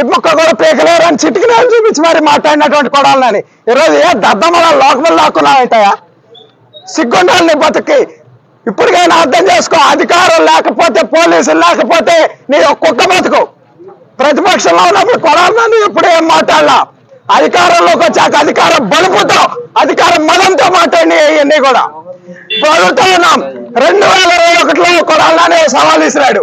ఇప్పుక్క కూడా పీకలేరు అని చిటికిలేరు చూపించి మరి మాట్లాడినటువంటి కొడాలని. ఈరోజు ఏ దద్దమల లోకములు లాక్కున్నావుంటాయా సిగ్గుండాలి నీ బతుకి. ఇప్పటికైనా అర్థం చేసుకో అధికారం లేకపోతే పోలీసులు లేకపోతే నీ ఒక్కొక్క బతుకు. ప్రతిపక్షంలో ఉన్నప్పుడు కొడాలని ఎప్పుడు ఏం మాట్లాడలా? అధికారంలోకి వచ్చాక అధికారం బలుపుతో అధికారం మదంతో మాట్లాడి ఇవన్నీ కూడా. ప్రభుత్వం ఉన్నాం. రెండు వేల ఇరవై ఒకటిలో కొడాలని సవాల్ ఇసిరాడు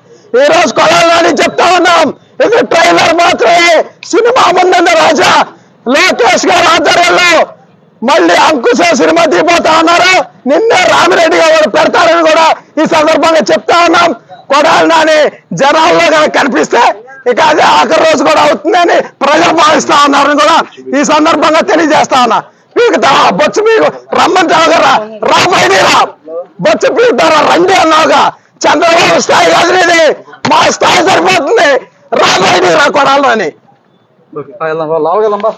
ఈ రోజు కొలాలని చెప్తా ఉన్నాం. ఇది ట్రైలర్ మాత్రమే. సినిమా ముందన్న రాజా. లోకేష్ గారి ఆధ్వర్యంలో మళ్ళీ అంకుశ సినిమా తీపోతా ఉన్నారు. నిన్నే రామిరెడ్డి గారు పెడతారని కూడా ఈ సందర్భంగా చెప్తా ఉన్నాం. కొడాలి నాని జనాల్లో కనుక కనిపిస్తే ఇక అదే ఆఖరి రోజు కూడా అవుతుందని ప్రజలు భావిస్తా ఉన్నారని కూడా ఈ సందర్భంగా తెలియజేస్తా ఉన్నా. మీకు బొచ్చు మీకు రమ్మంటావు కదా రాబోయే రా. బొచ్చు పీకుతారా. రండి అన్నావుగా. చంద్రబాబు స్థాయి కాదు నీది. మా స్థాయి సరిపోతుంది. రాబోయే రా కొడాలని వెళ్దాం